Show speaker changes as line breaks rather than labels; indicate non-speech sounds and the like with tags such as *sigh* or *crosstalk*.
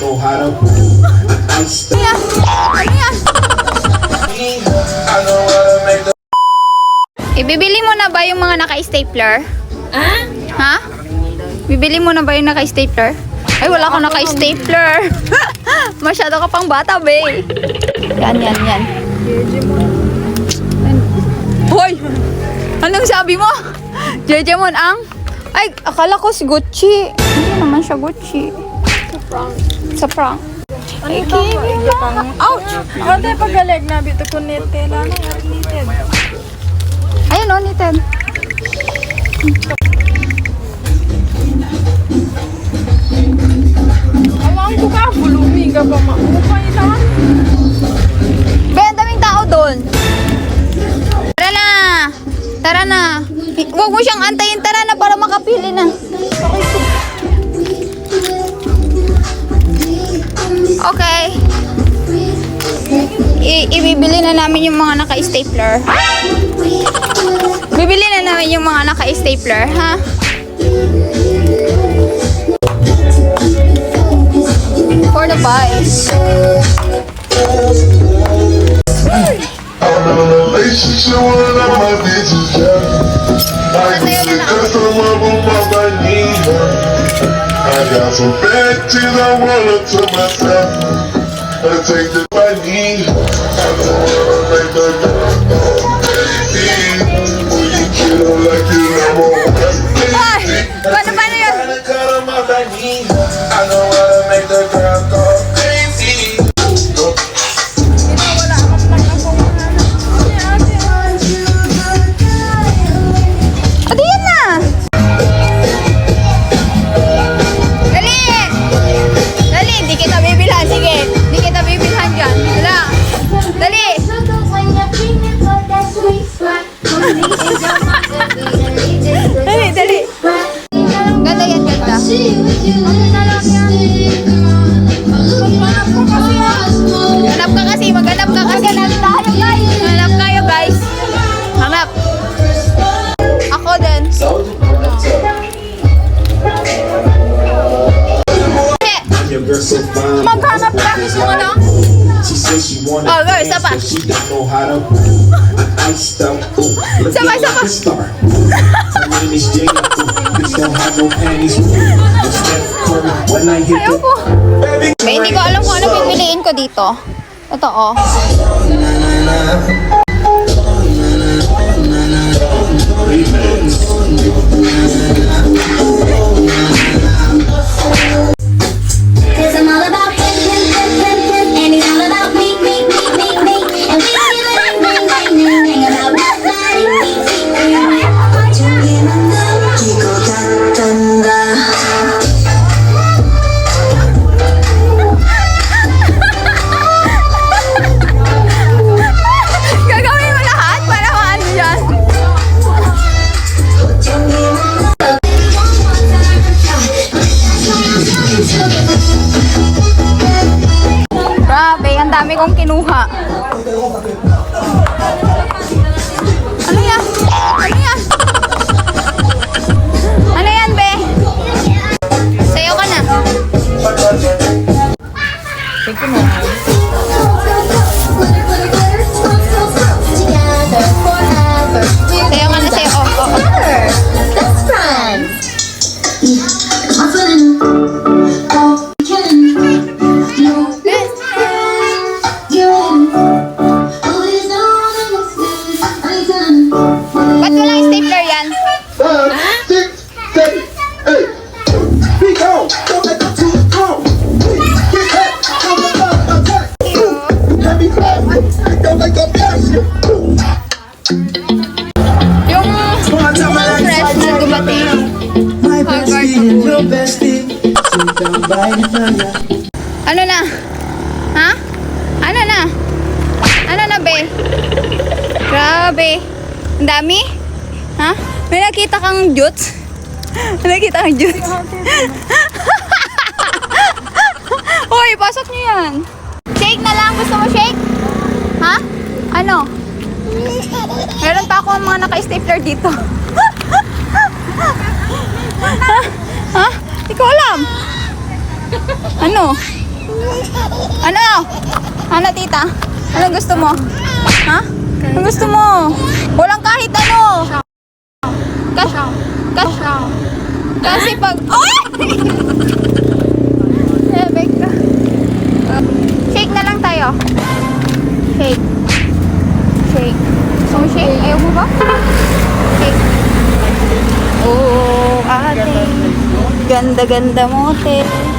know how to I stay.
Ano yan?
I know how to make the
Ibibili mo na ba yung mga naka-stapler? Ha? Bibili mo na ba yung naka-stapler? Ay, wala akong naka-stapler. *laughs* Masyado ka pang bata, be. Yan, yan, yan. Hoy! Anong sabi mo? Jejemon ang? Ay, akala ko si Gucci. Hindi naman siya Gucci. Sa prank. Ay, Ouch!
Ate, pagaleg na bito ko nete. Lalo nga related.
Ayun, oh, knitted.
Awang ko ka, bulumi ka pa maupay lang.
Be, ang daming tao doon. Tara na. Tara na. Huwag mo siyang antayin. Tara na para makapili na. Okay. I- ibibili na namin yung mga naka-stapler. Bibili na namin yung mga naka-stapler, ha? For the buys.
I'm got some chicks I wanna to myself. I take the her. I don't wanna make the girl go crazy. When you kill her like you never
Ay! Paano, paano yun?
I know
Hanap ka kasi, maghanap ka kasi. Hanap tayo, guys. Hanap kayo, guys. Hanap. Ako din. Maghanap ka gusto mo, no? Oh, pa.
but she don't know how.
May hindi ko alam kung ano pipiliin ko dito. Ito, oh. Dami kong kinuha. Ano yan? Ano yan? Ano yan, be? Sayo ka na.
Together
Ano na? Ha? Ano na? Ano na, be? Grabe. Ang dami? Ha? May nakita kang jutes? *laughs* May nakita kang jutes? *laughs* Hoy, pasok niyo yan. Shake na lang. Gusto mo shake? Ha? Ano? Meron pa ako mga naka-stapler dito. *laughs* ha? Ha? Hindi ko alam. Ano? Ano? Ano, tita? Anong gusto mo? Ha? Anong gusto mo? Walang kahit ano. Kas kas kasi pag... Oh! *laughs* Shake na lang tayo. Shake. Gusto mo shake? Ayaw mo ba? Shake. Oh, ate. Ganda-ganda mo, te.